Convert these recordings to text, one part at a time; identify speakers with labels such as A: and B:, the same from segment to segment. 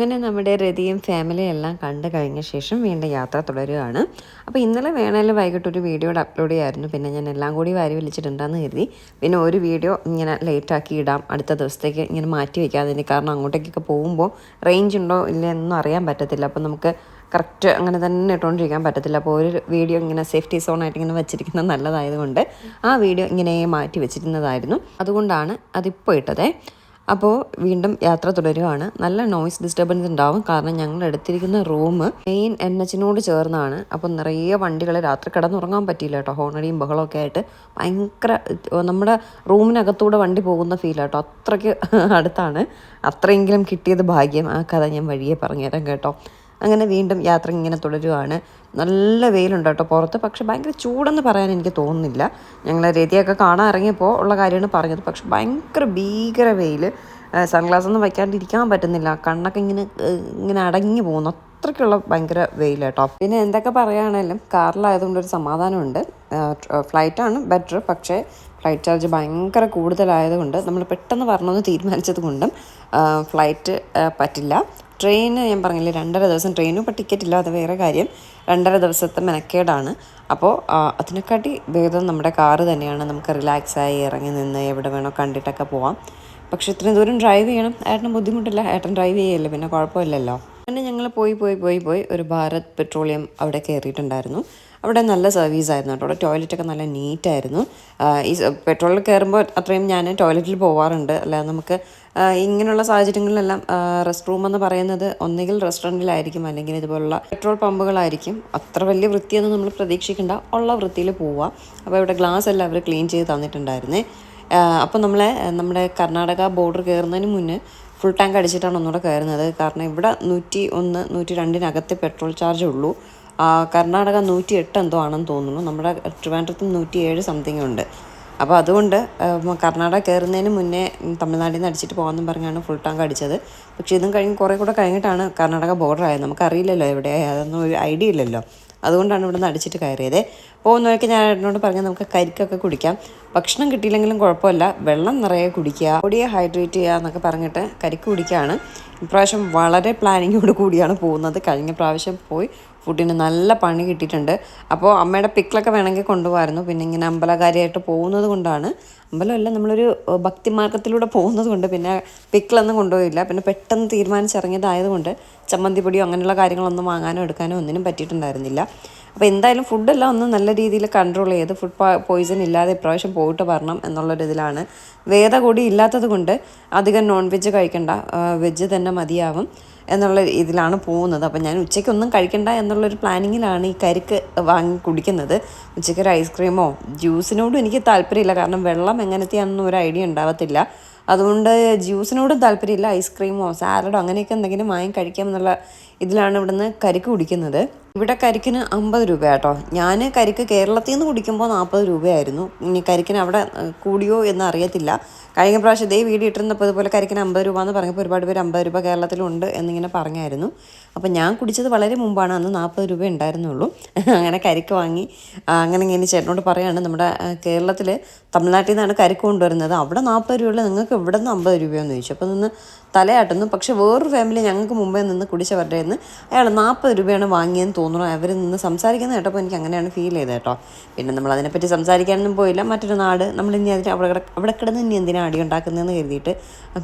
A: അങ്ങനെ നമ്മുടെ രതിയും ഫാമിലിയും എല്ലാം കണ്ടു കഴിഞ്ഞ ശേഷം വീണ്ടും യാത്ര തുടരുകയാണ് അപ്പോൾ ഇന്നലെ വേണേലും വൈകിട്ട് ഒരു വീഡിയോ അപ്ലോഡ് ചെയ്യായിരുന്നു. പിന്നെ ഞാൻ എല്ലാം കൂടി വാരി വലിച്ചിട്ടുണ്ടെന്ന് കരുതി. പിന്നെ ഒരു വീഡിയോ ഇങ്ങനെ ലേറ്റാക്കി ഇടാം. അടുത്ത ദിവസത്തേക്ക് ഇങ്ങനെ മാറ്റി വയ്ക്കാതെ കാരണം അങ്ങോട്ടേക്കൊക്കെ പോകുമ്പോൾ റേഞ്ച് ഉണ്ടോ ഇല്ല എന്നൊന്നും അറിയാൻ പറ്റത്തില്ല. അപ്പോൾ നമുക്ക് കറക്റ്റ് അങ്ങനെ തന്നെ ഇട്ടുകൊണ്ടിരിക്കാൻ പറ്റത്തില്ല. അപ്പോൾ ഒരു വീഡിയോ ഇങ്ങനെ സേഫ്റ്റി സോണായിട്ട് ഇങ്ങനെ വെച്ചിരിക്കുന്നത് നല്ലതായതുകൊണ്ട് ആ വീഡിയോ ഇങ്ങനെ മാറ്റി വെച്ചിരുന്നതായിരുന്നു. അതുകൊണ്ടാണ് അതിപ്പോൾ ഇട്ടതേ. അപ്പോൾ വീണ്ടും യാത്ര തുടരുകയാണ് നല്ല നോയ്സ് ഡിസ്റ്റർബൻസ് ഉണ്ടാവും. കാരണം ഞങ്ങൾ എടുത്തിരിക്കുന്ന റൂം മെയിൻ എൻ എച്ചിനോട് ചേർന്നാണ്. അപ്പോൾ നിറയെ വണ്ടികൾ രാത്രി കിടന്നുറങ്ങാൻ പറ്റിയില്ല കേട്ടോ. ഹോണടിയും ബഹളമൊക്കെ ആയിട്ട്. ഭയങ്കര നമ്മുടെ റൂമിനകത്തൂടെ വണ്ടി പോകുന്ന ഫീൽ കേട്ടോ. അത്രയ്ക്ക് അടുത്താണ്. അത്രയെങ്കിലും കിട്ടിയത് ഭാഗ്യം. ആ കഥ ഞാൻ വഴിയെ പറഞ്ഞുതരാം കേട്ടോ. അങ്ങനെ വീണ്ടും യാത്ര ഇങ്ങനെ തുടരുവാണ്. നല്ല വെയിലുണ്ട് കേട്ടോ പുറത്ത്. പക്ഷേ ഭയങ്കര ചൂടെന്ന് പറയാൻ എനിക്ക് തോന്നുന്നില്ല. ഞങ്ങൾ രതിയൊക്കെ കാണാൻ ഇറങ്ങിയപ്പോൾ ഉള്ള കാര്യമാണ് പറഞ്ഞത്. പക്ഷെ ഭയങ്കര ഭീകര വെയിൽ സൺഗ്ലാസ് ഒന്നും വയ്ക്കാണ്ടിരിക്കാൻ പറ്റുന്നില്ല. കണ്ണൊക്കെ ഇങ്ങനെ ഇങ്ങനെ അടങ്ങി പോകുന്നു. അത്രയ്ക്കുള്ള ഭയങ്കര വെയിൽ പിന്നെ എന്തൊക്കെ പറയുകയാണെങ്കിലും കാറിലായതുകൊണ്ട് ഒരു സമാധാനമുണ്ട്. ഫ്ലൈറ്റാണ് ബെറ്റർ. പക്ഷേ ഫ്ലൈറ്റ് ചാർജ് ഭയങ്കര കൂടുതലായതുകൊണ്ട് നമ്മൾ പെട്ടെന്ന് പറഞ്ഞൊന്ന് തീരുമാനിച്ചത് കൊണ്ടും ഫ്ലൈറ്റ് പറ്റില്ല. ട്രെയിന് ഞാൻ പറഞ്ഞില്ലേ രണ്ടര ദിവസം ട്രെയിനും ഇപ്പോൾ ടിക്കറ്റ് ഇല്ല അത് വേറെ കാര്യം. രണ്ടര ദിവസത്തെ മെനക്കേടാണ്. അപ്പോൾ അതിനെക്കാട്ടി ഭേദം നമ്മുടെ കാറ് തന്നെയാണ് നമുക്ക് റിലാക്സ് ആയി ഇറങ്ങി നിന്ന് എവിടെ വേണോ കണ്ടിട്ടൊക്കെ പോവാം. പക്ഷേ ഇത്രയും ദൂരം ഡ്രൈവ് ചെയ്യണം. ഏട്ടന് ബുദ്ധിമുട്ടില്ല. ഏട്ടൻ ഡ്രൈവ് ചെയ്യല്ലേ പിന്നെ കുഴപ്പമില്ലല്ലോ. പിന്നെ ഞങ്ങൾ പോയി പോയി പോയി പോയി ഒരു ഭാരത് പെട്രോളിയം അവിടെ കയറിയിട്ടുണ്ടായിരുന്നു. അവിടെ നല്ല സർവീസ് ആയിരുന്നു കേട്ടോ. അവിടെ ടോയ്ലറ്റൊക്കെ നല്ല നീറ്റായിരുന്നു ഈ പെട്രോളിൽ കയറുമ്പോൾ അത്രയും ഞാൻ ടോയ്ലറ്റിൽ പോവാറുണ്ട്. അല്ലാതെ നമുക്ക് ഇങ്ങനെയുള്ള സാഹചര്യങ്ങളിലെല്ലാം റെസ്റ്റ് റൂം എന്ന് പറയുന്നത് ഒന്നുകിൽ റെസ്റ്റോറന്റിലായിരിക്കും അല്ലെങ്കിൽ ഇതുപോലുള്ള പെട്രോൾ പമ്പുകളായിരിക്കും അത്ര വലിയ വൃത്തിയൊന്നും നമ്മൾ പ്രതീക്ഷിക്കേണ്ട. ഉള്ള വൃത്തിയിൽ പോവുക അപ്പോൾ ഇവിടെ ഗ്ലാസ് എല്ലാം അവർ ക്ലീൻ ചെയ്ത് തന്നിട്ടുണ്ടായിരുന്നേ. അപ്പോൾ നമ്മളെ നമ്മുടെ കർണാടക ബോർഡർ കയറുന്നതിന് മുന്നേ ഫുൾ ടാങ്ക് അടിച്ചിട്ടാണ് ഒന്നുകൂടെ കയറുന്നത്. കാരണം ഇവിടെ നൂറ്റി ഒന്ന് നൂറ്റി രണ്ടിനകത്ത് പെട്രോൾ ചാർജ് ഉള്ളൂ. കർണാടക നൂറ്റി എട്ട് എന്തോ ആണെന്ന് തോന്നുന്നു. നമ്മുടെ ട്രിവാൻഡ്രത്ത് നൂറ്റി ഏഴ് സംതിങ് ഉണ്ട്. അപ്പോൾ അതുകൊണ്ട് കർണാടക കയറുന്നതിന് മുന്നേ തമിഴ്നാട്ടിൽ നിന്ന് അടിച്ചിട്ട് പോകാമെന്നും പറഞ്ഞാണ് ഫുൾ ടാങ്ക് അടിച്ചത്. പക്ഷേ ഇതും കഴിഞ്ഞ് കുറേ കൂടെ കഴിഞ്ഞിട്ടാണ് കർണാടക ബോർഡർ ആയത്. നമുക്കറിയില്ലല്ലോ എവിടെയായി. അതൊന്നും ഒരു ഐഡിയ ഇല്ലല്ലോ. അതുകൊണ്ടാണ് ഇവിടെ നിന്ന് അടിച്ചിട്ട് കയറിയത്. പോകുന്ന വഴിക്ക് ഞാൻ എന്നോട് പറഞ്ഞു നമുക്ക് കരിക്കൊക്കെ കുടിക്കാം. ഭക്ഷണം കിട്ടിയില്ലെങ്കിലും കുഴപ്പമില്ല. വെള്ളം നിറയെ കുടിക്കുക ബോഡിയെ ഹൈഡ്രേറ്റ് ചെയ്യുക എന്നൊക്കെ പറഞ്ഞിട്ട് കരിക്ക് കുടിക്കുകയാണ്. ഇപ്രാവശ്യം വളരെ പ്ലാനിങ്ങോട് കൂടിയാണ് പോകുന്നത്. കഴിഞ്ഞ പ്രാവശ്യം പോയി ഫുഡിന് നല്ല പണി കിട്ടിയിട്ടുണ്ട്. അപ്പോൾ അമ്മയുടെ പിക്കിളൊക്കെ വേണമെങ്കിൽ കൊണ്ടുപോകാമായിരുന്നു. പിന്നെ ഇങ്ങനെ അമ്പലകാരിയായിട്ട് പോകുന്നത് കൊണ്ടാണ് അമ്പലമല്ല നമ്മളൊരു ഭക്തിമാർഗത്തിലൂടെ ഭക്തി മാർഗത്തിലൂടെ പോകുന്നത് കൊണ്ട് പിന്നെ പിക്കിളൊന്നും കൊണ്ടുപോയില്ല. പിന്നെ പെട്ടെന്ന് തീരുമാനിച്ചിറങ്ങിയതായതുകൊണ്ട് ചമ്മന്തി പൊടിയോ അങ്ങനെയുള്ള കാര്യങ്ങളൊന്നും വാങ്ങാനോ എടുക്കാനോ ഒന്നിനും പറ്റിയിട്ടുണ്ടായിരുന്നില്ല. അപ്പോൾ എന്തായാലും ഫുഡെല്ലാം ഒന്ന് നല്ല രീതിയിൽ കൺട്രോൾ ചെയ്ത് ഫുഡ് പോയിസൺ ഇല്ലാതെ ഇപ്രാവശ്യം പോയിട്ട് വരണം എന്നുള്ളൊരിതിലാണ്. വേദ കൂടി ഇല്ലാത്തത് കൊണ്ട് അധികം നോൺ വെജ് കഴിക്കണ്ട വെജ് തന്നെ മതിയാവും. എന്നുള്ള ഇതിലാണ് പോകുന്നത്. അപ്പം ഞാൻ ഉച്ചയ്ക്കൊന്നും കഴിക്കണ്ട എന്നുള്ളൊരു പ്ലാനിങ്ങിലാണ് ഈ കരിക്ക് വാങ്ങി കുടിക്കുന്നത്. ഉച്ചയ്ക്ക് ഒരു ഐസ്ക്രീമോ ജ്യൂസിനോടും എനിക്ക് താല്പര്യമില്ല. കാരണം വെള്ളം എങ്ങനത്തെയാണെന്നും ഒരു ഐഡിയ ഉണ്ടാവത്തില്ല. അതുകൊണ്ട് ജ്യൂസിനോടും താല്പര്യമില്ല ഐസ്ക്രീമോ സാലഡോ അങ്ങനെയൊക്കെ എന്തെങ്കിലും വാങ്ങി കഴിക്കാം എന്നുള്ള ഇതിലാണ് ഇവിടുന്ന് കരിക്ക് കുടിക്കുന്നത്. ഇവിടെ കരിക്കിന് അമ്പത് രൂപ കേട്ടോ ഞാൻ കരിക്ക് കേരളത്തിൽ നിന്ന് കുടിക്കുമ്പോൾ നാൽപ്പത് രൂപയായിരുന്നു. ഇനി കരിക്കിന് അവിടെ കൂടിയോ എന്ന് അറിയത്തില്ല. കഴിഞ്ഞ പ്രാവശ്യം ഇതേ വീട് ഇട്ടിരുന്നപ്പോൾ ഇതുപോലെ കരിക്കിന് അമ്പത് രൂപ എന്ന് പറഞ്ഞപ്പോൾ ഒരുപാട് പേര് അമ്പത് രൂപ കേരളത്തിലുണ്ട് എന്നിങ്ങനെ പറഞ്ഞായിരുന്നു. അപ്പോൾ ഞാൻ കുടിച്ചത് വളരെ മുമ്പാണ്. അന്ന് നാൽപ്പത് രൂപ ഉണ്ടായിരുന്നുള്ളൂ. അങ്ങനെ കരിക്ക് വാങ്ങി അങ്ങനെ ഇങ്ങനെ ചേട്ടനോട് പറയാണ് നമ്മുടെ കേരളത്തിൽ തമിഴ്നാട്ടിൽ നിന്നാണ് കരിക്ക് കൊണ്ടുവരുന്നത്. അവിടെ നാൽപ്പത് രൂപയുള്ള നിങ്ങൾക്ക് ഇവിടെ നിന്ന് അമ്പത് രൂപയെന്ന് ചോദിച്ചു. അപ്പോൾ നിന്ന് തലയാട്ടുന്നു. പക്ഷെ വേറൊരു ഫാമിലി ഞങ്ങൾക്ക് മുമ്പേ നിന്ന് കുടിച്ചവരുടെ നിന്ന് അയാൾ നാൽപ്പത് രൂപയാണ് വാങ്ങിയെന്ന് തോന്നുന്നു. അവർ നിന്ന് സംസാരിക്കുന്നത് കേട്ടപ്പോൾ എനിക്ക് അങ്ങനെയാണ് ഫീൽ ചെയ്തത് കേട്ടോ. പിന്നെ നമ്മൾ അതിനെപ്പറ്റി സംസാരിക്കാനൊന്നും പോയില്ല. മറ്റൊരു നാട് നമ്മൾ ഇനി അതിന് അവിടെ അവിടെ കിടന്ന് ഇനി എന്തിനാണ് അടി ഉണ്ടാക്കുന്നതെന്ന് കരുതിയിട്ട്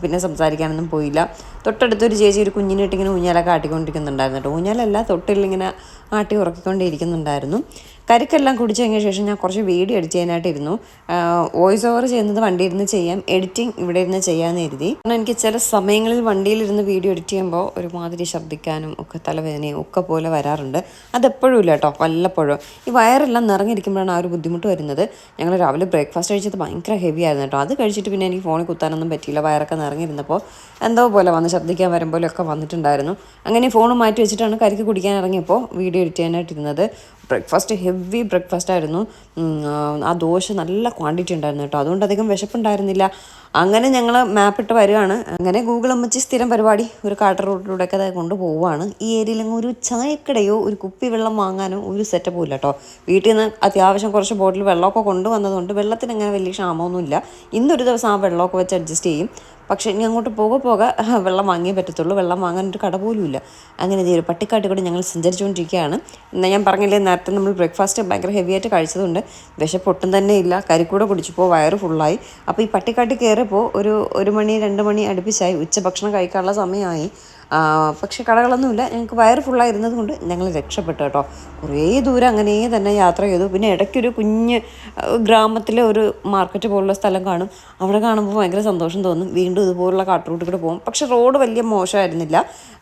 A: പിന്നെ സംസാരിക്കാനൊന്നും പോയില്ല. തൊട്ടടുത്തൊരു ചേച്ചി ഒരു കുഞ്ഞിനിട്ടിങ്ങനെ ഊഞ്ഞാലൊക്കെ ആട്ടിക്കൊണ്ടിരിക്കുന്നുണ്ടായിരുന്നു കേട്ടോ. ഊഞ്ഞാലല്ല തൊട്ടിലിങ്ങനെ ആട്ടി ഉറക്കിക്കൊണ്ടിരിക്കുന്നുണ്ടായിരുന്നു. കരിക്കെല്ലാം കുടിച്ചു കഴിഞ്ഞ ശേഷം ഞാൻ കുറച്ച് വീഡിയോ എഡിറ്റ് ചെയ്യാനായിട്ടിരുന്നു. വോയിസ് ഓവർ ചെയ്യുന്നത് വണ്ടിയിൽ ഇരുന്ന് ചെയ്യാം. എഡിറ്റിംഗ് ഇവിടെ ഇരുന്ന് ചെയ്യാമെന്ന് കരുതി. കാരണം എനിക്ക് ചില സമയങ്ങളിൽ വണ്ടിയിലിരുന്ന് വീഡിയോ എഡിറ്റ് ചെയ്യുമ്പോൾ ഒരുമാതിരി ശബ്ദിക്കാനും ഒക്കെ തലവേദനയും ഒക്കെ പോലെ വരാറുണ്ട്. അതെപ്പോഴും ഇല്ല കേട്ടോ വല്ലപ്പോഴും. ഈ വയറെല്ലാം നിറഞ്ഞിരിക്കുമ്പോഴാണ് ആ ഒരു ബുദ്ധിമുട്ട് വരുന്നത്. ഞങ്ങൾ രാവിലെ ബ്രേക്ക്ഫാസ്റ്റ് കഴിച്ചത് ഭയങ്കര ഹെവി ആയിരുന്നു കേട്ടോ. അത് കഴിച്ചിട്ട് പിന്നെ എനിക്ക് ഫോണിൽ കുത്താനൊന്നും പറ്റിയില്ല. വയറൊക്കെ നിറഞ്ഞിരുന്നപ്പോൾ എന്തോ പോലെ വന്ന് ശബ്ദിക്കാൻ വരുമ്പോഴൊക്കെ വന്നിട്ടുണ്ടായിരുന്നു. അങ്ങനെ ഫോൺ മാറ്റി വെച്ചിട്ടാണ് കരിക്ക് കുടിക്കാൻ ഇറങ്ങിയപ്പോൾ വീഡിയോ എഡിറ്റ് ചെയ്യാനായിട്ടിരുന്നത്. ബ്രേക്ക്ഫാസ്റ്റ് ഹെവി ബ്രേക്ക്ഫാസ്റ്റ് ആയിരുന്നു. ആ ദോശ നല്ല ക്വാണ്ടിറ്റി ഉണ്ടായിരുന്നു കേട്ടോ. അതുകൊണ്ട് അധികം വിശപ്പുണ്ടായിരുന്നില്ല. അങ്ങനെ ഞങ്ങൾ മാപ്പിട്ട് വരികയാണ് അങ്ങനെ ഗൂഗിൾ അമ്മച്ചി സ്ഥിരം പരിപാടി ഒരു കാട്ടർ റോഡിലൂടെയൊക്കെ അത് കൊണ്ടുപോവുകയാണ് ഈ ഏരിയയിലെങ്ങും ഒരു ചായക്കടയോ ഒരു കുപ്പി വെള്ളം വാങ്ങാനോ ഒരു സെറ്റപ്പും ഇല്ല കേട്ടോ വീട്ടിൽ നിന്ന് അത്യാവശ്യം കുറച്ച് ബോട്ടിൽ വെള്ളമൊക്കെ കൊണ്ടുവന്നതുകൊണ്ട് വെള്ളത്തിന് അങ്ങനെ വലിയ ക്ഷാമമൊന്നുമില്ല ഇന്നൊരു ദിവസം ആ വെള്ളമൊക്കെ വെച്ച് അഡ്ജസ്റ്റ് ചെയ്യും. പക്ഷേ ഇനി അങ്ങോട്ട് പോകെ പോകെ വെള്ളം വാങ്ങിയേ പറ്റത്തുള്ളൂ. വെള്ളം വാങ്ങാൻ ഒരു കട പോലും ഇല്ല. അങ്ങനെ ഒരു പട്ടിക്കാട്ടിൽ കൂടി ഞങ്ങൾ സഞ്ചരിച്ചുകൊണ്ടിരിക്കുകയാണ്. എന്നാൽ ഞാൻ പറഞ്ഞില്ലേ നേരത്തെ നമ്മൾ ബ്രേക്ക്ഫാസ്റ്റ് ഭയങ്കര ഹെവി ആയിട്ട് കഴിച്ചതുകൊണ്ട് വിശപ്പൊട്ടും തന്നെ ഇല്ല. കരിക്കൂടെ കുടിച്ചപ്പോൾ വയറ് ഫുള്ളായി അപ്പോൾ ഈ പട്ടിക്കാട്ടിൽ കയറിയപ്പോൾ ഒരു ഒരു മണി രണ്ട് മണി അടുപ്പിച്ചായി. ഉച്ചഭക്ഷണം കഴിക്കാനുള്ള സമയമായി. പക്ഷെ കടകളൊന്നുമില്ല. ഞങ്ങൾക്ക് വയറ് ഫുള്ളായിരുന്നത് കൊണ്ട് ഞങ്ങൾ രക്ഷപ്പെട്ടു കേട്ടോ. കുറേ ദൂരം അങ്ങനെ തന്നെ യാത്ര ചെയ്തു. പിന്നെ ഇടയ്ക്കൊരു കുഞ്ഞ് ഗ്രാമത്തിലെ ഒരു മാർക്കറ്റ് പോലുള്ള സ്ഥലം കാണും. അവിടെ കാണുമ്പോൾ ഭയങ്കര സന്തോഷം തോന്നും. വീണ്ടും ഇതുപോലുള്ള കാട്ടുറൂട്ടിൽ കൂടെ പോകും. പക്ഷെ റോഡ് വലിയ മോശമായിരുന്നില്ല.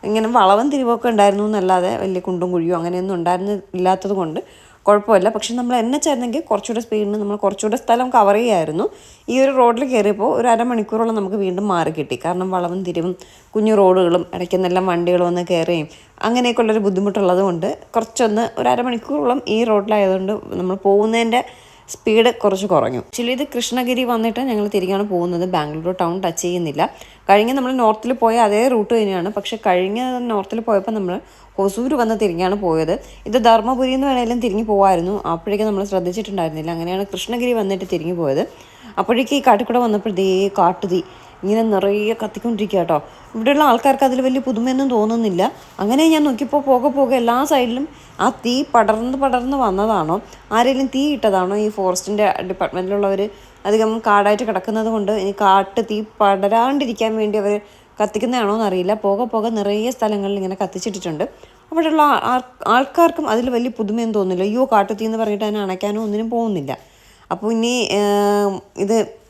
A: ഇങ്ങനെ വളവും തിരിവൊക്കെ ഉണ്ടായിരുന്നു എന്നല്ലാതെ വലിയ കുണ്ടും കുഴിയോ അങ്ങനെയൊന്നും ഉണ്ടായിരുന്നില്ലാത്തത് കൊണ്ട് കുഴപ്പമില്ല. പക്ഷെ നമ്മൾ എന്നെ ചേർന്നെങ്കിൽ കുറച്ചുകൂടെ സ്പീഡിന് നമ്മൾ കുറച്ചുകൂടെ സ്ഥലം കവർ ചെയ്യായിരുന്നു. ഈ ഒരു റോഡിൽ കയറിയപ്പോൾ ഒരു അരമണിക്കൂറോളം നമുക്ക് വീണ്ടും മാറി കിട്ടി. കാരണം വളവും തിരിവും കുഞ്ഞു റോഡുകളും ഇടയ്ക്കുന്നെല്ലാം വണ്ടികൾ വന്ന് കയറുകയും അങ്ങനെയൊക്കെയുള്ളൊരു ബുദ്ധിമുട്ടുള്ളത് കൊണ്ട് കുറച്ചൊന്ന് ഒരു അരമണിക്കൂറോളം ഈ റോഡിലായതുകൊണ്ട് നമ്മൾ പോകുന്നതിന്റെ സ്പീഡ് കുറച്ച് കുറഞ്ഞു. ആക്ച്വലി ഇത് കൃഷ്ണഗിരി വന്നിട്ട് ഞങ്ങൾ തിരികെയാണ് പോകുന്നത്. ബാംഗ്ലൂർ ടൗൺ ടച്ച് ചെയ്യുന്നില്ല. കഴിഞ്ഞ നമ്മൾ നോർത്തിൽ പോയ അതേ റൂട്ട് തന്നെയാണ്. പക്ഷെ കഴിഞ്ഞ നോർത്തിൽ പോയപ്പോൾ നമ്മൾ ഹൊസൂർ വന്ന് തിരിഞ്ഞാണ് പോയത്. ഇത് ധർമ്മപുരി എന്ന് വേണേലും തിരിഞ്ഞു പോകാമായിരുന്നു അപ്പോഴേക്കും നമ്മൾ ശ്രദ്ധിച്ചിട്ടുണ്ടായിരുന്നില്ല. അങ്ങനെയാണ് കൃഷ്ണഗിരി വന്നിട്ട് തിരിഞ്ഞു പോയത്. അപ്പോഴേക്ക് ഈ കാട്ടിക്കൂടെ വന്നപ്പോൾ ദേ കാട്ടുതീ. ഇങ്ങനെ നിറയെ കത്തിക്കൊണ്ടിരിക്കുക കേട്ടോ ഇവിടെയുള്ള ആൾക്കാർക്ക് അതിൽ വലിയ പുതുമയൊന്നും തോന്നുന്നില്ല. അങ്ങനെ ഞാൻ നോക്കിയപ്പോൾ പോകെ പോകെ എല്ലാ സൈഡിലും ആ തീ പടർന്ന് പടർന്ന് വന്നതാണോ? ആരെങ്കിലും തീ ഇട്ടതാണോ? ഈ ഫോറസ്റ്റിന്റെ ഡിപ്പാർട്ട്മെന്റിലുള്ളവർ അധികം കാടായിട്ട് കിടക്കുന്നത് കൊണ്ട് ഇനി കാട്ട് തീ പടരാണ്ടിരിക്കാൻ വേണ്ടി അവർ കത്തിക്കുന്നതാണോ എന്നറിയില്ല പോകെ പോകെ നിറയെ സ്ഥലങ്ങളിൽ ഇങ്ങനെ കത്തിച്ചിട്ടിട്ടുണ്ട്. അവിടെയുള്ള ആൾ- ആൾക്കാർക്കും അതിൽ വലിയ പുതുമയൊന്നും തോന്നില്ല അയ്യോ കാട്ടുതീ എന്ന് പറഞ്ഞിട്ട് അതിനെ അണയ്ക്കാനോ ഒന്നിനും പോകുന്നില്ല. അപ്പോൾ ഇനി ഇത്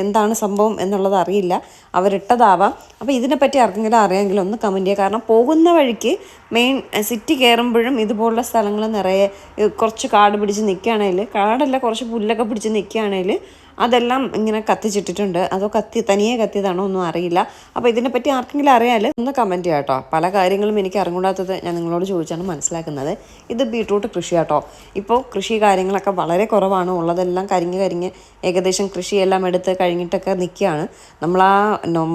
A: എന്താണ് സംഭവം എന്നുള്ളത് അറിയില്ല. അവരിട്ടതാവാം. അപ്പോൾ ഇതിനെപ്പറ്റി ആർക്കെങ്കിലും അറിയാമെങ്കിൽ ഒന്ന് കമന്റ് ചെയ്യുക. കാരണം പോകുന്ന വഴിക്ക് മെയിൻ സിറ്റി കയറുമ്പോഴും ഇതുപോലുള്ള സ്ഥലങ്ങൾ നിറയെ കുറച്ച് കാട് പിടിച്ച് നിൽക്കുകയാണെങ്കിൽ കാടല്ല കുറച്ച് പുല്ലൊക്കെ പിടിച്ച് നിൽക്കുകയാണെങ്കിൽ അതെല്ലാം ഇങ്ങനെ കത്തിച്ചിട്ടിട്ടുണ്ട്. അതോ കത്തി തനിയെ കത്തിയതാണോ ഒന്നും അറിയില്ല. അപ്പോൾ ഇതിനെപ്പറ്റി ആർക്കെങ്കിലും അറിയാൽ ഒന്ന് കമന്റ് ചെയ്യാം കേട്ടോ പല കാര്യങ്ങളും എനിക്ക് അറിഞ്ഞൂടാത്തത് ഞാൻ നിങ്ങളോട് ചോദിച്ചാണ് മനസ്സിലാക്കുന്നത്. ഇത് ബീട്രൂട്ട് കൃഷി കേട്ടോ ഇപ്പോൾ കൃഷി കാര്യങ്ങളൊക്കെ വളരെ കുറവാണ്. ഉള്ളതെല്ലാം കരിഞ്ഞ് കരിഞ്ഞ് ഏകദേശം കൃഷിയെല്ലാം എടുത്ത് കഴിഞ്ഞിട്ടൊക്കെ നിൽക്കുകയാണ് നമ്മൾ ആ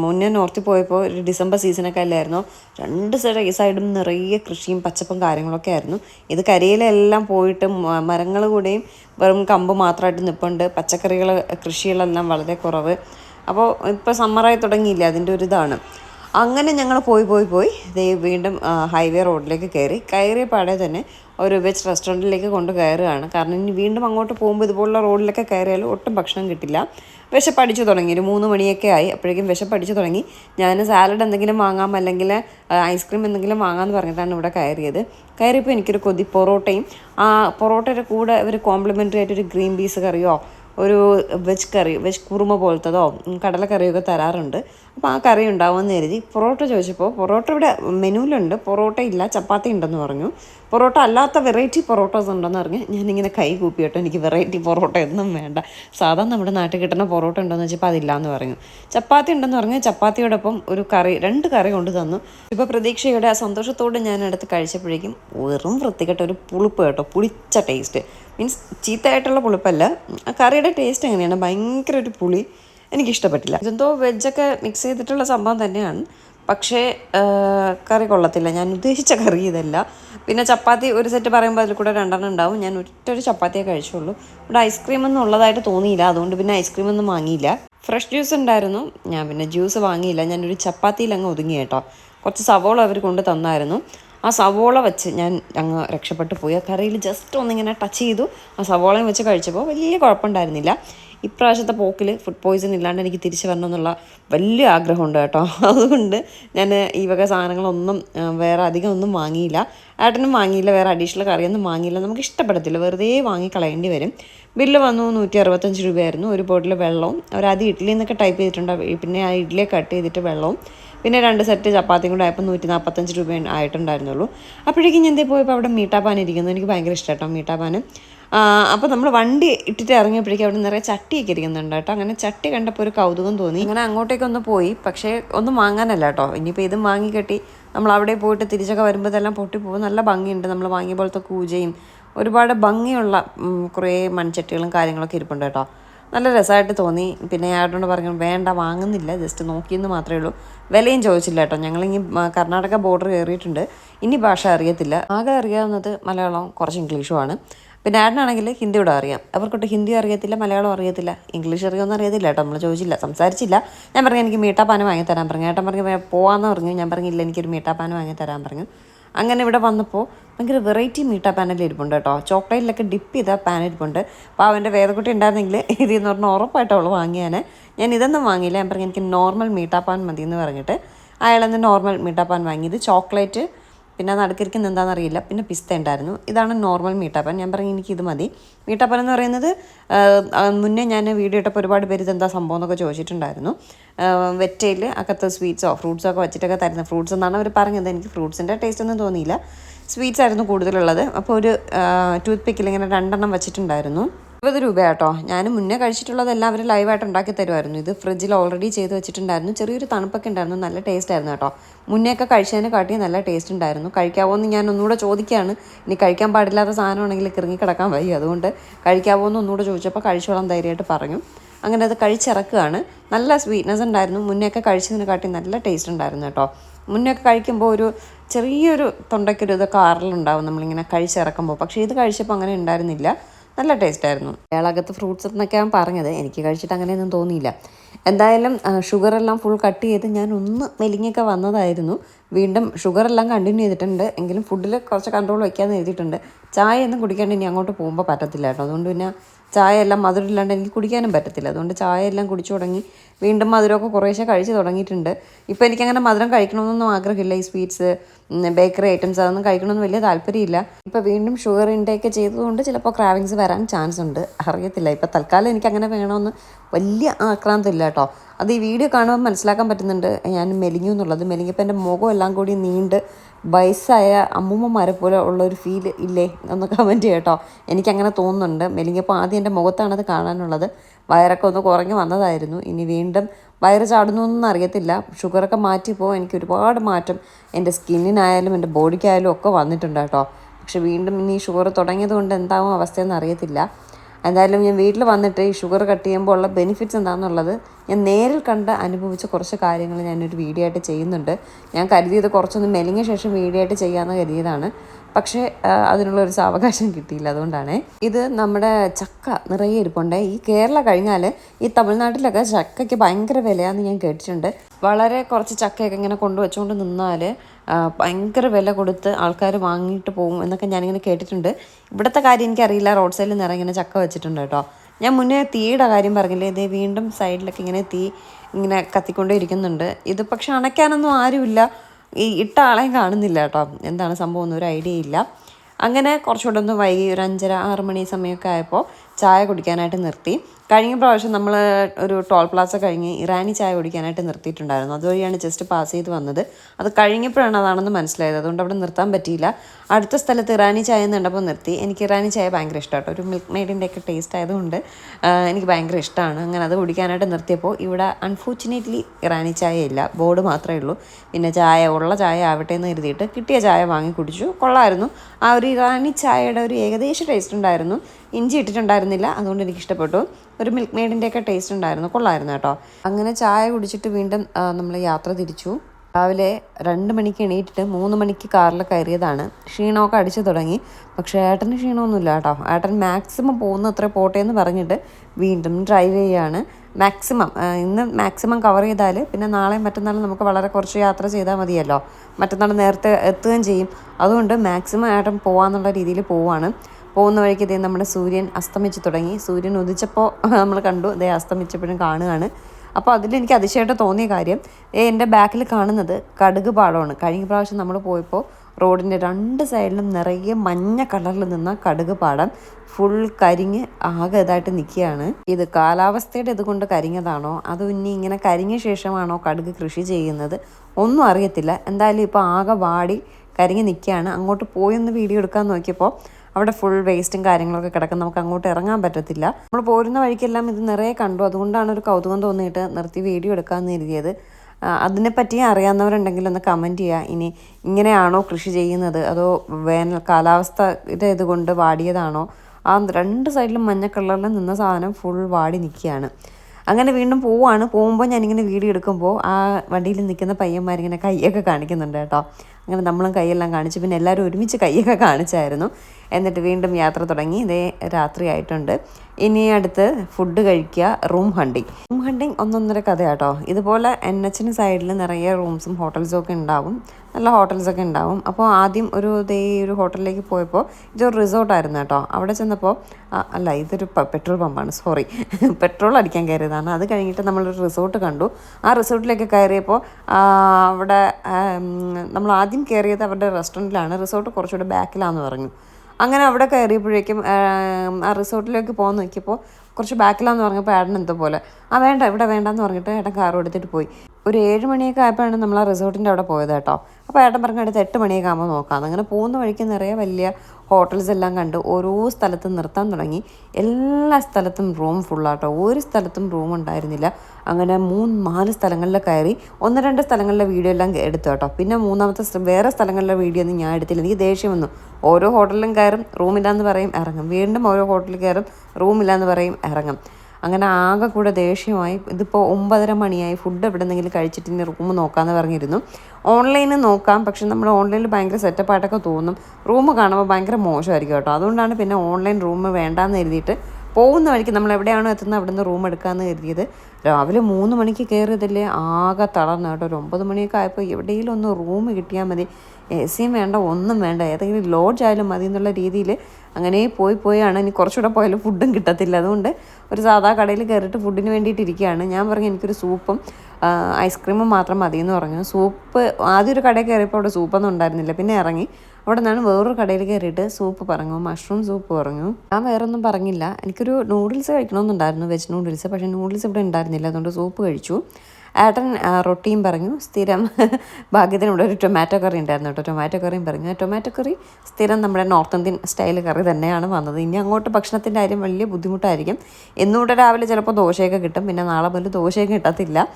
A: മുന്നേ നോർത്തിൽ പോയപ്പോൾ ഒരു ഡിസംബർ സീസണൊക്കെ അല്ലായിരുന്നു രണ്ട് സൈഡ് സൈഡും നിറയെ കൃഷിയും പച്ചപ്പും കാര്യങ്ങളൊക്കെ ആയിരുന്നു. ഇത് കരയിലെല്ലാം പോയിട്ട് മരങ്ങൾ കൂടെയും വെറും കമ്പ് മാത്രമായിട്ട് നിൽപ്പുണ്ട് പച്ചക്കറികൾ കൃഷികളെല്ലാം വളരെ കുറവ്. അപ്പോൾ ഇപ്പോൾ സമ്മറായി തുടങ്ങിയില്ല? അതിന്റെ ഒരു ഇതാണ് അങ്ങനെ ഞങ്ങൾ പോയി പോയി പോയി വീണ്ടും ഹൈവേ റോഡിലേക്ക് കയറി. കയറിയ പാടെ തന്നെ ഒരു വെജ് റെസ്റ്റോറന്റിലേക്ക് കൊണ്ട് കയറുകയാണ്. കാരണം ഇനി വീണ്ടും അങ്ങോട്ട് പോകുമ്പോൾ ഇതുപോലുള്ള റോഡിലൊക്കെ കയറിയാൽ ഒട്ടും ഭക്ഷണം കിട്ടില്ല. വിശപ്പടിച്ചു തുടങ്ങി. ഒരു മൂന്ന് മണിയൊക്കെ ആയി. അപ്പോഴേക്കും വിശപ്പടിച്ചു തുടങ്ങി. ഞാൻ സാലഡ് എന്തെങ്കിലും വാങ്ങാം അല്ലെങ്കിൽ ഐസ്ക്രീം എന്തെങ്കിലും വാങ്ങാമെന്ന് പറഞ്ഞിട്ടാണ് ഇവിടെ കയറിയത്. കയറിയപ്പോൾ എനിക്കൊരു കൊതി പൊറോട്ടയും ആ പൊറോട്ടയുടെ കൂടെ ഒരു കോംപ്ലിമെന്ററി ആയിട്ട് ഒരു ഗ്രീൻ പീസ് കറിയോ ഒരു വെജ് കറി വെജ് കുറുമ പോലത്തതോ കടലക്കറിയൊക്കെ തരാറുണ്ട്. അപ്പോൾ ആ കറി ഉണ്ടാവുമെന്ന് കരുതി പൊറോട്ട ചോദിച്ചപ്പോൾ പൊറോട്ട ഇവിടെ മെനുവിലുണ്ട്. പൊറോട്ട ഇല്ല ചപ്പാത്തി ഉണ്ടെന്ന് പറഞ്ഞു. പൊറോട്ട അല്ലാത്ത വെറൈറ്റി പൊറോട്ടോസ് ഉണ്ടെന്ന് പറഞ്ഞ് ഞാനിങ്ങനെ കൈ കൂപ്പി കേട്ടോ എനിക്ക് വെറൈറ്റി പൊറോട്ട ഒന്നും വേണ്ട. സാധാരണ നമ്മുടെ നാട്ടിൽ കിട്ടുന്ന പൊറോട്ട ഉണ്ടെന്ന് വെച്ചപ്പോൾ അതില്ലാന്ന് പറഞ്ഞു. ചപ്പാത്തി ഉണ്ടെന്ന് പറഞ്ഞ് ചപ്പാത്തിയോടൊപ്പം ഒരു കറി രണ്ട് കറി കൊണ്ട് തന്നു. ഇപ്പോൾ പ്രതീക്ഷയുടെ ആ സന്തോഷത്തോടെ ഞാൻ എടുത്ത് കഴിച്ചപ്പോഴേക്കും വെറും വൃത്തികെട്ട ഒരു പുളിപ്പ് കേട്ടോ പുളിച്ച ടേസ്റ്റ് മീൻസ് ചീത്തയായിട്ടുള്ള പുളിപ്പല്ല. കറിയുടെ ടേസ്റ്റ് എങ്ങനെയാണ്? ഭയങ്കര ഒരു പുളി. എനിക്കിഷ്ടപ്പെട്ടില്ല. ഇതെന്തോ വെജൊക്കെ മിക്സ് ചെയ്തിട്ടുള്ള സംഭവം തന്നെയാണ്. പക്ഷേ കറി കൊള്ളത്തില്ല. ഞാൻ ഉദ്ദേശിച്ച കറി ഇതല്ല. പിന്നെ ചപ്പാത്തി ഒരു സെറ്റ് പറയുമ്പോൾ അതിൽ കൂടെ രണ്ടെണ്ണം ഉണ്ടാവും. ഞാൻ ഒറ്റ ഒരു ചപ്പാത്തിയേ കഴിച്ചുള്ളൂ. ഇവിടെ ഐസ്ക്രീം ഒന്നും ഉള്ളതായിട്ട് തോന്നിയില്ല. അതുകൊണ്ട് പിന്നെ ഐസ്ക്രീം ഒന്നും വാങ്ങിയില്ല. ഫ്രഷ് ജ്യൂസ് ഉണ്ടായിരുന്നു. ഞാൻ പിന്നെ ജ്യൂസ് വാങ്ങിയില്ല. ഞാനൊരു ചപ്പാത്തിയിൽ അങ്ങ് ഒതുങ്ങി കേട്ടോ. കുറച്ച് സവോള അവർ കൊണ്ട് തന്നായിരുന്നു. ആ സവോള വെച്ച് ഞാൻ അങ്ങ് രക്ഷപ്പെട്ടു പോയി. ആ കറിയിൽ ജസ്റ്റ് ഒന്നിങ്ങനെ ടച്ച് ചെയ്തു. ആ സവോളയും വെച്ച് കഴിച്ചപ്പോൾ വലിയ കുഴപ്പമുണ്ടായിരുന്നില്ല. ഇപ്രാവശ്യത്തെ പോക്കിൽ ഫുഡ് പോയിസൺ ഇല്ലാണ്ട് എനിക്ക് തിരിച്ചു വരണം എന്നുള്ള വലിയ ആഗ്രഹമുണ്ട് കേട്ടോ. അതുകൊണ്ട് ഞാൻ ഈ വക സാധനങ്ങളൊന്നും വേറെ അധികം ഒന്നും വാങ്ങിയില്ല. ഏട്ടനും വാങ്ങിയില്ല വേറെ അഡീഷണൽ കറിയൊന്നും വാങ്ങിയില്ല. നമുക്ക് ഇഷ്ടപ്പെടത്തില്ല. വെറുതെ വാങ്ങി കളയേണ്ടി വരും. ബില്ല് വന്നു നൂറ്റി അറുപത്തഞ്ച് രൂപയായിരുന്നു. ഒരു ബോട്ടിൽ വെള്ളവും ഒരു ആദ്യം ഇഡ്ഡലി എന്നൊക്കെ ടൈപ്പ് ചെയ്തിട്ടുണ്ട്. പിന്നെ ആ ഇഡ്ഡലിയെ കട്ട് ചെയ്തിട്ട് വെള്ളവും. പിന്നെ രണ്ട് സെറ്റ് ചപ്പാത്തിയും കൂടെ ആയപ്പോൾ നൂറ്റി നാൽപ്പത്തഞ്ച് രൂപ ആയിട്ടുണ്ടായിരുന്നുള്ളൂ. അപ്പോഴേക്കും ഞാൻ എന്തേ പോയപ്പോൾ അവിടെ മീട്ടാപ്പാൻ ഇരിക്കുന്നു. എനിക്ക് ഭയങ്കര ഇഷ്ടമായിട്ടോ മീട്ടാപ്പാൻ അപ്പോൾ നമ്മൾ വണ്ടി ഇട്ടിട്ട് ഇറങ്ങിയപ്പോഴേക്കും അവിടെ നിറയെ ചട്ടിയൊക്കെ ഇരിക്കുന്നുണ്ട് കേട്ടോ. അങ്ങനെ ചട്ടി കണ്ടപ്പോൾ ഒരു കൗതുകം തോന്നി. അങ്ങനെ അങ്ങോട്ടേക്കൊന്ന് പോയി. പക്ഷേ ഒന്നും വാങ്ങാനല്ല കേട്ടോ. ഇനിയിപ്പോൾ ഇതും വാങ്ങിക്കെട്ടി നമ്മൾ അവിടെ പോയിട്ട് തിരിച്ചൊക്കെ വരുമ്പോൾ ഇതെല്ലാം പൊട്ടിപ്പോകും നല്ല ഭംഗിയുണ്ട്. നമ്മൾ വാങ്ങിയ പോലത്തെ കൂജയും ഒരുപാട് ഭംഗിയുള്ള കുറേ മൺചട്ടികളും കാര്യങ്ങളൊക്കെ ഇരിപ്പുണ്ട് കേട്ടോ. നല്ല രസമായിട്ട് തോന്നി. പിന്നെ അയാളോട് പറഞ്ഞു വേണ്ട വാങ്ങുന്നില്ല. ജസ്റ്റ് നോക്കിയെന്ന് മാത്രമേ ഉള്ളൂ. വിലയും ചോദിച്ചില്ല കേട്ടോ. ഞങ്ങളിങ്ങി കർണാടക ബോർഡർ കയറിയിട്ടുണ്ട്. ഇനി ഭാഷ അറിയത്തില്ല. ആകെ അറിയാവുന്നത് മലയാളം കുറച്ച് ഇംഗ്ലീഷുമാണ് പിന്നെ ആടിനാണെങ്കിൽ ഹിന്ദി കൂടെ അറിയാം. അവർക്കൊട്ട് ഹിന്ദി അറിയത്തില്ല മലയാളം അറിയത്തില്ല. ഇംഗ്ലീഷ് അറിയുമെന്ന് അറിയത്തില്ല കേട്ടോ. നമ്മൾ ചോദിച്ചില്ല സംസാരിച്ചില്ല. ഞാൻ പറഞ്ഞു എനിക്ക് മീട്ടാപ്പാൻ വാങ്ങി തരാൻ പറഞ്ഞു. ഏട്ടൻ പറഞ്ഞു പോകാമെന്ന് പറഞ്ഞു. ഞാൻ പറഞ്ഞില്ല എനിക്കൊരു മീട്ടാപ്പാൻ വാങ്ങി തരാൻ പറഞ്ഞു. അങ്ങനെ ഇവിടെ വന്നപ്പോൾ ഭയങ്കര വെറൈറ്റി മീട്ട പാനൽ ഇരിപ്പുണ്ട് കേട്ടോ. ചോക്ലേറ്റിലൊക്കെ ഡിപ്പ് ചെയ്ത പാൻ ഇരിപ്പുണ്ട്. അപ്പോൾ അവന്റെ വേദക്കുട്ടി ഉണ്ടായിരുന്നെങ്കിൽ ഇതിൽ എന്ന് പറഞ്ഞാൽ ഉറപ്പായിട്ട് അവൾ വാങ്ങിയാൽ ഞാൻ ഇതൊന്നും വാങ്ങിയില്ല. ഞാൻ പറഞ്ഞു എനിക്ക് നോർമൽ മീട്ടാ പാൻ മതി എന്ന് പറഞ്ഞിട്ട് അയാളെന്ന് നോർമൽ മീട്ടാ പാൻ ചോക്ലേറ്റ് പിന്നെ നടുക്കിരിക്കുന്ന എന്താണെന്നറിയില്ല. പിന്നെ പിസ്ത ഉണ്ടായിരുന്നു. ഇതാണ് നോർമൽ മീട്ടാപ്പൻ. ഞാൻ പറഞ്ഞു എനിക്ക് ഇത് മതി. മീട്ടാപ്പൻ എന്ന് പറയുന്നത് മുന്നേ ഞാൻ വീഡിയോ ഇട്ടപ്പോൾ ഒരുപാട് പേര് ഇതെന്താ സംഭവം എന്നൊക്കെ ചോദിച്ചിട്ടുണ്ടായിരുന്നു. വെറ്റയിൽ അകത്ത് സ്വീറ്റ്സോ ഫ്രൂട്ട്സോ ഒക്കെ വെച്ചിട്ടൊക്കെ തരുന്ന ഫ്രൂട്ട്സ് എന്നാണ് അവർ പറഞ്ഞത്. എനിക്ക് ഫ്രൂട്ട്സിന്റെ ടേസ്റ്റ് ഒന്നും തോന്നിയില്ല. സ്വീറ്റ്സ് ആയിരുന്നു കൂടുതലുള്ളത്. അപ്പോൾ ഒരു ടൂത്ത് പിക്കിൽ ഇങ്ങനെ രണ്ടെണ്ണം വെച്ചിട്ടുണ്ടായിരുന്നു. ഇരുപത് രൂപയാട്ടോ. ഞാൻ മുന്നേ കഴിച്ചിട്ടുള്ളതെല്ലാം അവർ ലൈവായിട്ട് ഉണ്ടാക്കി തരുമായിരുന്നു. ഇത് ഫ്രിഡ്ജിൽ ഓൾറെഡി ചെയ്ത് വെച്ചിട്ടുണ്ടായിരുന്നു. ചെറിയൊരു തണുപ്പൊക്കെ ഉണ്ടായിരുന്നു. നല്ല ടേസ്റ്റ് ആയിരുന്നു കേട്ടോ. മുന്നേ ഒക്കെ കഴിച്ചതിനെ കാട്ടി നല്ല ടേസ്റ്റ് ഉണ്ടായിരുന്നു. കഴിക്കാവോ എന്ന് ഞാൻ ഒന്നുകൂടെ ചോദിക്കുകയാണ്. ഇനി കഴിക്കാൻ പാടില്ലാത്ത സാധനമാണെങ്കിൽ കിടക്കാൻ വയ്യ. അതുകൊണ്ട് കഴിക്കാവോ എന്ന് ഒന്നുകൂടെ ചോദിച്ചപ്പോൾ കഴിച്ചോളാം ധൈര്യമായിട്ട് പറഞ്ഞു. അങ്ങനെ അത് കഴിച്ചിറക്കുകയാണ്. നല്ല സ്വീറ്റ്നെസ് ഉണ്ടായിരുന്നു. മുന്നേ ഒക്കെ കഴിച്ചതിനെ കാട്ടി നല്ല ടേസ്റ്റ് ഉണ്ടായിരുന്നു കേട്ടോ. മുന്നേ ഒക്കെ കഴിക്കുമ്പോൾ ഒരു ചെറിയൊരു തൊണ്ടയ്ക്കൊരു ഇതൊക്കെ ആറലുണ്ടാവും നമ്മളിങ്ങനെ കഴിച്ചിറക്കുമ്പോൾ. പക്ഷേ ഇത് കഴിച്ചപ്പോൾ അങ്ങനെ ഉണ്ടായിരുന്നില്ല. നല്ല ടേസ്റ്റായിരുന്നു. അയാളകത്ത് ഫ്രൂട്ട്സ് എന്നൊക്കെയാണ് പറഞ്ഞത്. എനിക്ക് കഴിച്ചിട്ട് അങ്ങനെയൊന്നും തോന്നിയില്ല. എന്തായാലും ഷുഗർ എല്ലാം ഫുൾ കട്ട് ചെയ്ത് ഞാൻ ഒന്ന് മെലിഞ്ഞൊക്കെ വന്നതായിരുന്നു. വീണ്ടും ഷുഗർ എല്ലാം കണ്ടിന്യൂ ചെയ്തിട്ടുണ്ട്. എങ്കിലും ഫുഡിൽ കുറച്ച് കൺട്രോൾ വയ്ക്കാമെന്ന് എഴുതിയിട്ടുണ്ട്. ചായ ഒന്നും കുടിക്കാണ്ട് ഇനി അങ്ങോട്ട് പോകുമ്പോൾ പറ്റത്തില്ല കേട്ടോ അതുകൊണ്ട് പിന്നെ ചായ എല്ലാം മധുരം ഇല്ലാണ്ട് എനിക്ക് കുടിക്കാനും പറ്റത്തില്ല. അതുകൊണ്ട് ചായ എല്ലാം കുടിച്ചു തുടങ്ങി വീണ്ടും മധുരമൊക്കെ കുറേശ്ശെ കഴിച്ച് തുടങ്ങിയിട്ടുണ്ട്. ഇപ്പോൾ എനിക്കങ്ങനെ മധുരം കഴിക്കണമെന്നൊന്നും ആഗ്രഹമില്ല. ഈ സ്വീറ്റ്സ് ബേക്കറി ഐറ്റംസ് അതൊന്നും കഴിക്കണമെന്ന് വലിയ താല്പര്യമില്ല. ഇപ്പോൾ വീണ്ടും ഷുഗർ ഇൻടേക്ക് ചെയ്തതുകൊണ്ട് ചിലപ്പോൾ ക്രാവിങ്സ് വരാൻ ചാൻസ് ഉണ്ട്. അറിയത്തില്ല. ഇപ്പോൾ തൽക്കാലം എനിക്ക് അങ്ങനെ വേണമെന്ന് വലിയ ആക്രാന്തമില്ല കേട്ടോ. അത് ഈ വീഡിയോ കാണുമ്പോൾ മനസ്സിലാക്കാൻ പറ്റുന്നുണ്ട്. ഞാൻ മെലിഞ്ഞു എന്നുള്ളത്. മെലിഞ്ഞപ്പോൾ എന്റെ മുഖം എല്ലാം കൂടി നീണ്ട് വയസ്സായ അമ്മൂമ്മമാരെ പോലെ ഉള്ള ഒരു ഫീൽ ഇല്ലേ? ഒന്ന് കമന്റ് കേട്ടോ എനിക്കങ്ങനെ തോന്നുന്നുണ്ട്. മെലിഞ്ഞപ്പോൾ ആദ്യം എന്റെ മുഖത്താണത് കാണാനുള്ളത്. വയറൊക്കെ ഒന്ന് കുറഞ്ഞു വന്നതായിരുന്നു. ഇനി വീണ്ടും വയറ് ചാടുന്നൊന്നും അറിയത്തില്ല. ഷുഗറൊക്കെ മാറ്റിയപ്പോൾ എനിക്ക് ഒരുപാട് മാറ്റം എന്റെ സ്കിന്നിനായാലും എന്റെ ബോഡിക്കായാലും ഒക്കെ വന്നിട്ടുണ്ട് കേട്ടോ. പക്ഷെ വീണ്ടും ഇനി ഷുഗർ തുടങ്ങിയത് കൊണ്ട് എന്താവും അവസ്ഥയെന്ന് അറിയത്തില്ല. എന്തായാലും ഞാൻ വീട്ടിൽ വന്നിട്ട് ഈ ഷുഗർ കട്ട് ചെയ്യുമ്പോൾ ഉള്ള ബെനിഫിറ്റ്സ് എന്താണെന്നുള്ളത് ഞാൻ നേരിൽ കണ്ട് അനുഭവിച്ച കുറച്ച് കാര്യങ്ങൾ ഞാനൊരു വീഡിയോ ആയിട്ട് ചെയ്യുന്നുണ്ട്. ഞാൻ കരുതിയത് കുറച്ചൊന്ന് മെലിഞ്ഞ ശേഷം വീഡിയോ ആയിട്ട് ചെയ്യാമെന്ന് കരുതിയതാണ്. പക്ഷേ അതിനുള്ളൊരു സാവകാശം കിട്ടിയില്ല. അതുകൊണ്ടാണ് ഇത് നമ്മുടെ ചക്ക നിറയെ ഇരിപ്പുണ്ട്. ഈ കേരള കഴിഞ്ഞാൽ ഈ തമിഴ്നാട്ടിലൊക്കെ ചക്കയ്ക്ക് ഭയങ്കര വിലയാണെന്ന് ഞാൻ കേട്ടിട്ടുണ്ട്. വളരെ കുറച്ച് ചക്കയൊക്കെ ഇങ്ങനെ കൊണ്ടുവച്ചുകൊണ്ട് നിന്നാൽ ഭയങ്കര വില കൊടുത്ത് ആൾക്കാർ വാങ്ങിയിട്ട് പോകും എന്നൊക്കെ ഞാനിങ്ങനെ കേട്ടിട്ടുണ്ട്. ഇവിടുത്തെ കാര്യം എനിക്കറിയില്ല. റോഡ് സൈഡിൽ നിറയെ ഇങ്ങനെ ചക്ക വെച്ചിട്ടുണ്ട് കേട്ടോ. ഞാൻ മുന്നേ തീയുടെ കാര്യം പറഞ്ഞില്ലേ? ഇതേ വീണ്ടും സൈഡിലൊക്കെ ഇങ്ങനെ തീ ഇങ്ങനെ കത്തിക്കൊണ്ടേ ഇരിക്കുന്നുണ്ട്. ഇത് പക്ഷെ അണയ്ക്കാനൊന്നും ആരുമില്ല. ഈ ഇട്ട ആളെയും കാണുന്നില്ല കേട്ടോ. എന്താണ് സംഭവം ഒന്നും ഒരു ഐഡിയ ഇല്ല. അങ്ങനെ കുറച്ചുകൂടെ ഒന്ന് വൈകി ഒരു അഞ്ചര ആറ് മണി സമയമൊക്കെ ആയപ്പോൾ ചായ കുടിക്കാനായിട്ട് നിർത്തി. കഴിഞ്ഞ പ്രാവശ്യം നമ്മൾ ഒരു ടോൾ പ്ലാസ കഴിഞ്ഞ് ഇറാനി ചായ കുടിക്കാനായിട്ട് നിർത്തിയിട്ടുണ്ടായിരുന്നു. അതുവഴിയാണ് ജസ്റ്റ് പാസ് ചെയ്ത് വന്നത്. അത് കഴിഞ്ഞപ്പോഴാണ് അതാണെന്ന് മനസ്സിലായത്. അതുകൊണ്ട് അവിടെ നിർത്താൻ പറ്റിയില്ല. അടുത്ത സ്ഥലത്ത് ഇറാനി ചായ എന്ന് കണ്ടപ്പോൾ നിർത്തി. എനിക്ക് ഇറാനി ചായ ഭയങ്കര ഇഷ്ടമാട്ടോ ഒരു മിൽക്ക് മെയ്ഡിന്റെ ഒക്കെ ടേസ്റ്റ് ആയതുകൊണ്ട് എനിക്ക് ഭയങ്കര ഇഷ്ടമാണ് അങ്ങനെ അത് കുടിക്കാനായിട്ട് നിർത്തിയപ്പോൾ ഇവിടെ അൺഫോർച്ചുനേറ്റ്ലി ഇറാനി ചായ ഇല്ല. ബോർഡ് മാത്രമേ ഉള്ളൂ. പിന്നെ ചായ ഉള്ള ചായ ആവട്ടെ എന്ന് കരുതിയിട്ട് കിട്ടിയ ചായ വാങ്ങി കുടിച്ചു. കൊള്ളായിരുന്നു. ആ ഒരു ഇറാനി ചായയുടെ ഒരു ഏകദേശ ടേസ്റ്റ് ഉണ്ടായിരുന്നു. ഇഞ്ചി ഇട്ടിട്ടുണ്ടായിരുന്നില്ല. അതുകൊണ്ട് എനിക്ക് ഇഷ്ടപ്പെട്ടു ഒരു മിൽക്ക് മെയ്ഡിന്റെ ഒക്കെ ടേസ്റ്റ് ഉണ്ടായിരുന്നു. കൊള്ളായിരുന്നു കേട്ടോ. അങ്ങനെ ചായ കുടിച്ചിട്ട് വീണ്ടും നമ്മൾ യാത്ര തിരിച്ചു. രാവിലെ രണ്ട് മണിക്ക് എണീറ്റിട്ട് മൂന്ന് മണിക്ക് കാറിൽ കയറിയതാണ്. ക്ഷീണമൊക്കെ അടിച്ചു തുടങ്ങി. പക്ഷേ ഏട്ടന് ക്ഷീണമൊന്നുമില്ല കേട്ടോ. ഏട്ടൻ മാക്സിമം പോകുന്ന അത്ര പോട്ടെ എന്ന് പറഞ്ഞിട്ട് വീണ്ടും ഡ്രൈവ് ചെയ്യുകയാണ് മാക്സിമം ഇന്ന് മാക്സിമം കവർ ചെയ്താൽ പിന്നെ നാളെ മറ്റന്നാളും നമുക്ക് വളരെ കുറച്ച് യാത്ര ചെയ്താൽ മതിയല്ലോ. മറ്റന്നാൾ നേരത്തെ എത്തുകയും ചെയ്യും. അതുകൊണ്ട് മാക്സിമം ഏട്ടൻ പോകാന്നുള്ള രീതിയിൽ പോവാണ്. പോകുന്ന വഴിക്ക് ഇതേ നമ്മുടെ സൂര്യൻ അസ്തമിച്ച് തുടങ്ങി. സൂര്യൻ ഉദിച്ചപ്പോൾ നമ്മൾ കണ്ടു ഇതേ അസ്തമിച്ചപ്പോഴും കാണുകയാണ്. അപ്പോൾ അതിലെനിക്ക് അതിശയമായിട്ട് തോന്നിയ കാര്യം എന്റെ ബാക്കിൽ കാണുന്നത് കടുക് പാടമാണ് കഴിഞ്ഞ പ്രാവശ്യം നമ്മൾ പോയപ്പോൾ റോഡിന്റെ രണ്ട് സൈഡിലും നിറയെ മഞ്ഞ കളറിൽ നിന്ന കടുക് പാടം ഫുൾ കരിഞ്ഞ് ആകെ ഇതായിട്ട് നിൽക്കുകയാണ്. ഇത് കാലാവസ്ഥയുടെ ഇതുകൊണ്ട് കരിഞ്ഞതാണോ? അതോ ഇനി ഇങ്ങനെ കരിഞ്ഞ ശേഷമാണോ കടുക് കൃഷി ചെയ്യുന്നത്? ഒന്നും അറിയത്തില്ല. എന്തായാലും ഇപ്പോൾ ആകെ വാടി കരിഞ്ഞ് നിൽക്കുകയാണ്. അങ്ങോട്ട് പോയൊന്ന് വീഡിയോ എടുക്കാൻ നോക്കിയപ്പോൾ അവിടെ ഫുൾ വേസ്റ്റും കാര്യങ്ങളൊക്കെ കിടക്കും നമുക്ക് അങ്ങോട്ട് ഇറങ്ങാൻ പറ്റത്തില്ല. നമ്മൾ പോരുന്ന വഴിക്കെല്ലാം ഇത് നിറയെ കണ്ടു. അതുകൊണ്ടാണ് ഒരു കൗതുകം തോന്നിയിട്ട് നിർത്തി വീഡിയോ എടുക്കാമെന്ന് കരുതിയത്. അതിനെപ്പറ്റി അറിയാവുന്നവരുണ്ടെങ്കിൽ ഒന്ന് കമന്റ് ചെയ്യുക ഇനി ഇങ്ങനെയാണോ കൃഷി ചെയ്യുന്നത്? അതോ വേനൽ കാലാവസ്ഥയുടെ ഇതുകൊണ്ട് വാടിയതാണോ? ആ രണ്ട് സൈഡിലും മഞ്ഞ കളറിൽ നിന്ന സാധനം ഫുൾ വാടി നിൽക്കുകയാണ്. അങ്ങനെ വീണ്ടും പോവാണ്. പോകുമ്പോൾ ഞാനിങ്ങനെ വീഡിയോ എടുക്കുമ്പോൾ ആ വണ്ടിയിൽ നിൽക്കുന്ന പയ്യന്മാരിങ്ങനെ കൈയൊക്കെ കാണിക്കുന്നുണ്ട് കേട്ടോ. അങ്ങനെ നമ്മളും കൈയെല്ലാം കാണിച്ചു പിന്നെ എല്ലാവരും ഒരുമിച്ച് കൈയൊക്കെ കാണിച്ചായിരുന്നു. എന്നിട്ട് വീണ്ടും യാത്ര തുടങ്ങി. ഇതേ രാത്രി ആയിട്ടുണ്ട്. ഇനി അടുത്ത് ഫുഡ് കഴിക്കുക റൂം ഹണ്ടിങ് റൂം ഹണ്ടിങ് ഒന്നൊന്നര കഥയാട്ടോ. ഇതുപോലെ എൻ എച്ചിന് സൈഡിൽ നിറയെ റൂംസും ഹോട്ടൽസും ഒക്കെ ഉണ്ടാവും. നല്ല ഹോട്ടൽസൊക്കെ ഉണ്ടാവും. അപ്പോൾ ആദ്യം ഒരു ഇതേ ഒരു ഹോട്ടലിലേക്ക് പോയപ്പോൾ ഇതൊരു റിസോർട്ടായിരുന്നു കേട്ടോ. അവിടെ ചെന്നപ്പോൾ അല്ല ഇതൊരു പെട്രോൾ പമ്പാണ് സോറി പെട്രോൾ അടിക്കാൻ കയറിയതാണ്. അത് കഴിഞ്ഞിട്ട് നമ്മളൊരു റിസോർട്ട് കണ്ടു. ആ റിസോർട്ടിലേക്ക് കയറിയപ്പോൾ അവിടെ നമ്മൾ ആദ്യം കയറിയത് അവരുടെ റെസ്റ്റോറന്റിലാണ്. റിസോർട്ട് കുറച്ചുകൂടെ ബാക്കിലാന്ന് പറഞ്ഞു. അങ്ങനെ അവിടെ കയറിയപ്പോഴേക്കും ആ റിസോർട്ടിലേക്ക് പോകാൻ നോക്കിയപ്പോൾ കുറച്ച് ബാക്കിലാന്ന് പറഞ്ഞപ്പോൾ ഏട്ടൻ എന്തോ പോലെ ആ വേണ്ട ഇവിടെ വേണ്ടെന്ന് പറഞ്ഞിട്ട് ഏട്ടൻ കാർ എടുത്തിട്ട് പോയി. ഒരു ഏഴ് മണിയൊക്കെ ആയപ്പോഴാണ് നമ്മൾ ആ റിസോർട്ടിന്റെ അവിടെ പോയത് കേട്ടോ. അപ്പോൾ ഏട്ടൻ പറഞ്ഞ അടുത്ത് എട്ട് മണിയൊക്കെ ആകുമ്പോൾ നോക്കാം. അങ്ങനെ പോകുന്ന വഴിക്ക് നിറയെ വലിയ ഹോട്ടൽസ് എല്ലാം കണ്ട് ഓരോ സ്ഥലത്തും നിർത്താൻ തുടങ്ങി. എല്ലാ സ്ഥലത്തും റൂം ഫുള്ളാട്ടോ ഒരു സ്ഥലത്തും റൂം ഉണ്ടായിരുന്നില്ല. അങ്ങനെ മൂന്ന് നാല് സ്ഥലങ്ങളിൽ കയറി ഒന്ന് രണ്ട് സ്ഥലങ്ങളിലെ വീഡിയോ എല്ലാം എടുത്തു കേട്ടോ. പിന്നെ മൂന്നാമത്തെ വേറെ സ്ഥലങ്ങളിലെ വീഡിയോ ഒന്നും ഞാൻ എടുത്തില്ല. എനിക്ക് ദേഷ്യം വന്നു. ഓരോ ഹോട്ടലിലും കയറും റൂമില്ലാന്ന് പറയും ഇറങ്ങും. വീണ്ടും ഓരോ ഹോട്ടലിൽ കയറും റൂമില്ലാന്ന് പറയും ഇറങ്ങും. അങ്ങനെ ആകെ കൂടെ ദേഷ്യമായി. ഇതിപ്പോൾ ഒമ്പതര മണിയായി. ഫുഡ് എവിടെ നിന്നെങ്കിലും കഴിച്ചിട്ട് ഇനി റൂം നോക്കാമെന്ന് പറഞ്ഞിരുന്നു. ഓൺലൈനിൽ നോക്കാം. പക്ഷെ നമ്മൾ ഓൺലൈനിൽ ഭയങ്കര സെറ്റപ്പായിട്ടൊക്കെ തോന്നും. റൂം കാണുമ്പോൾ ഭയങ്കര മോശമായിരിക്കും കേട്ടോ. അതുകൊണ്ടാണ് പിന്നെ ഓൺലൈൻ റൂം വേണ്ടാന്ന് എഴുതിയിട്ട് പോകുന്ന വഴിക്ക് നമ്മൾ എവിടെയാണോ എത്തുന്നത് അവിടെ നിന്ന് റൂം എടുക്കാമെന്ന് കരുതിയത്. രാവിലെ മൂന്ന് മണിക്ക് കയറിയതല്ലേ ആകെ തളർന്നു കേട്ടോ. ഒരു ഒമ്പത് മണിയൊക്കെ ആയപ്പോൾ എവിടെയെങ്കിലും ഒന്ന് റൂം കിട്ടിയാൽ മതി. എ സിയും വേണ്ട ഒന്നും വേണ്ട. ഏതെങ്കിലും ലോഡ്ജ് ആയാലും മതി എന്നുള്ള രീതിയിൽ അങ്ങനെ പോയി പോയാണ്. ഇനി കുറച്ചുകൂടെ പോയാലും ഫുഡും കിട്ടത്തില്ല. അതുകൊണ്ട് ഒരു സാധാ കടയിൽ കയറിയിട്ട് ഫുഡിന് വേണ്ടിയിട്ട് ഇരിക്കുകയാണ്. ഞാൻ പറഞ്ഞു എനിക്കൊരു സൂപ്പും ഐസ്ക്രീമും മാത്രം മതി എന്ന് പറഞ്ഞു. സൂപ്പ് ആദ്യം ഒരു കടയിൽ കയറിയപ്പോൾ അവിടെ സൂപ്പൊന്നും ഉണ്ടായിരുന്നില്ല. പിന്നെ ഇറങ്ങി അവിടെ നിന്നാണ് വേറൊരു കടയിൽ കയറിയിട്ട് സൂപ്പ് പറഞ്ഞു. മഷ്റൂം സൂപ്പ് പറഞ്ഞു. ഞാൻ വേറെ ഒന്നും പറഞ്ഞില്ല. എനിക്കൊരു നൂഡിൽസ് കഴിക്കണമെന്നുണ്ടായിരുന്നു വെജ് നൂഡിൽസ് പക്ഷേ നൂഡിൽസ് ഇവിടെ ഉണ്ടായിരുന്നില്ല. അതുകൊണ്ട് സൂപ്പ് കഴിച്ചു. ഏട്ടൻ റൊട്ടിയും പറഞ്ഞു സ്ഥിരം ഭാഗ്യത്തിന് ഇവിടെ ഒരു ടൊമാറ്റോ കറി ഉണ്ടായിരുന്നു കേട്ടോ. ടൊമാറ്റോ കറിയും പറഞ്ഞു. ടൊമാറ്റോ കറി സ്ഥിരം നമ്മുടെ നോർത്ത് ഇന്ത്യൻ സ്റ്റൈൽ കറി തന്നെയാണ് വന്നത്. ഇനി അങ്ങോട്ട് ഭക്ഷണത്തിന്റെ കാര്യം വലിയ ബുദ്ധിമുട്ടായിരിക്കും. ഇന്നുകൂടെ രാവിലെ ചിലപ്പോൾ ദോശയൊക്കെ കിട്ടും. പിന്നെ നാളെ മുതൽ ദോശയൊക്കെ കിട്ടത്തില്ല.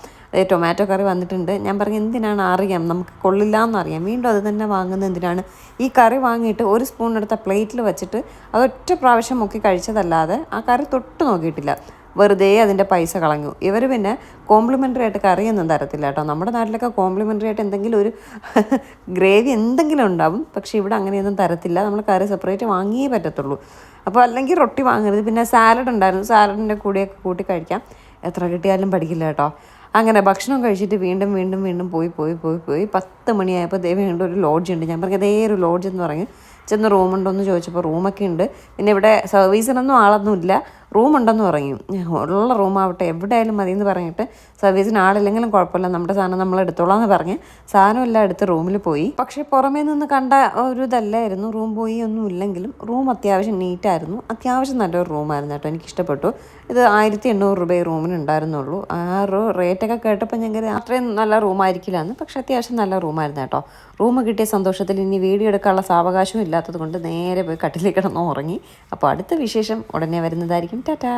A: ടൊമാറ്റോ കറി വന്നിട്ടുണ്ട്. ഞാൻ പറഞ്ഞു എന്തിനാണ് അറിയാം? നമുക്ക് കൊള്ളില്ല എന്നറിയാം വീണ്ടും അത് തന്നെ വാങ്ങുന്നത് എന്തിനാണ്? ഈ കറി വാങ്ങിയിട്ട് ഒരു സ്പൂൺ എടുത്ത പ്ലേറ്റിൽ വെച്ചിട്ട് അതൊറ്റ പ്രാവശ്യം മുക്കി കഴിച്ചതല്ലാതെ ആ കറി തൊട്ട് നോക്കിയിട്ടില്ല. വെറുതെ അതിന്റെ പൈസ കളഞ്ഞു. ഇവർ പിന്നെ കോംപ്ലിമെന്ററി ആയിട്ട് കറിയൊന്നും തരത്തില്ല കേട്ടോ. നമ്മുടെ നാട്ടിലൊക്കെ കോംപ്ലിമെന്ററി ആയിട്ട് എന്തെങ്കിലും ഒരു ഗ്രേവി എന്തെങ്കിലും ഉണ്ടാവും. പക്ഷേ ഇവിടെ അങ്ങനെയൊന്നും തരത്തില്ല. നമ്മൾ കറി സെപ്പറേറ്റ് വാങ്ങിയേ പറ്റത്തുള്ളൂ. അപ്പോൾ അല്ലെങ്കിൽ റൊട്ടി വാങ്ങരുത്. പിന്നെ സാലഡ് ഉണ്ടായിരുന്നു. സാലഡിന്റെ കൂടെയൊക്കെ കൂട്ടി കഴിക്കാം. എത്ര കിട്ടിയാലും പഠിക്കില്ല കേട്ടോ. അങ്ങനെ ഭക്ഷണം കഴിച്ചിട്ട് വീണ്ടും വീണ്ടും വീണ്ടും പോയി പോയി പോയി പോയി പത്ത് മണിയായപ്പോൾ ദേ വീണ്ടും ഒരു ലോഡ്ജ് ഉണ്ട്. ഞാൻ പറഞ്ഞു അതേ ഒരു ലോഡ്ജ് എന്ന് പറഞ്ഞ്. ചെന്ന് റൂമുണ്ടോ എന്ന് ചോദിച്ചപ്പോൾ റൂമൊക്കെ ഉണ്ട്. പിന്നെ ഇവിടെ സർവീസിനൊന്നും ആളൊന്നും ഇല്ല റൂമുണ്ടെന്ന് പറഞ്ഞു ഉള്ള റൂമാവട്ടെ എവിടെയായാലും മതി എന്ന് പറഞ്ഞിട്ട് സർവീസിന് ആളില്ലെങ്കിലും കുഴപ്പമില്ല. നമ്മുടെ സാധനം നമ്മൾ എടുത്തോളാം എന്ന് പറഞ്ഞ് സാധനം എല്ലാം എടുത്ത് റൂമിൽ പോയി. പക്ഷേ പുറമേ നിന്ന് കണ്ട ഒരു ഇതല്ലായിരുന്നു. റൂം പോയി ഒന്നും ഇല്ലെങ്കിലും റൂം അത്യാവശ്യം നീറ്റായിരുന്നു. അത്യാവശ്യം നല്ലൊരു റൂമായിരുന്നു കേട്ടോ. എനിക്ക് ഇഷ്ടപ്പെട്ടു ഇത് ആയിരത്തി എണ്ണൂറ് രൂപ റൂമിന് ഉണ്ടായിരുന്നുള്ളൂ. ആ ഒരു റേറ്റൊക്കെ കേട്ടപ്പോൾ ഞാൻ കരുതി അത്രയും നല്ല റൂമായിരിക്കില്ല എന്ന് പക്ഷേ അത്യാവശ്യം നല്ല റൂമായിരുന്നു കേട്ടോ. റൂം കിട്ടിയ സന്തോഷത്തിൽ ഇനി വീഡിയോ എടുക്കാനുള്ള സാവകാശവും ഇല്ലാത്തത് കൊണ്ട് നേരെ പോയി കട്ടിലേക്ക് കിടന്നു ഉറങ്ങി. അപ്പോൾ അടുത്ത വിശേഷം ഉടനെ വരുന്നതായിരിക്കും. Dadah!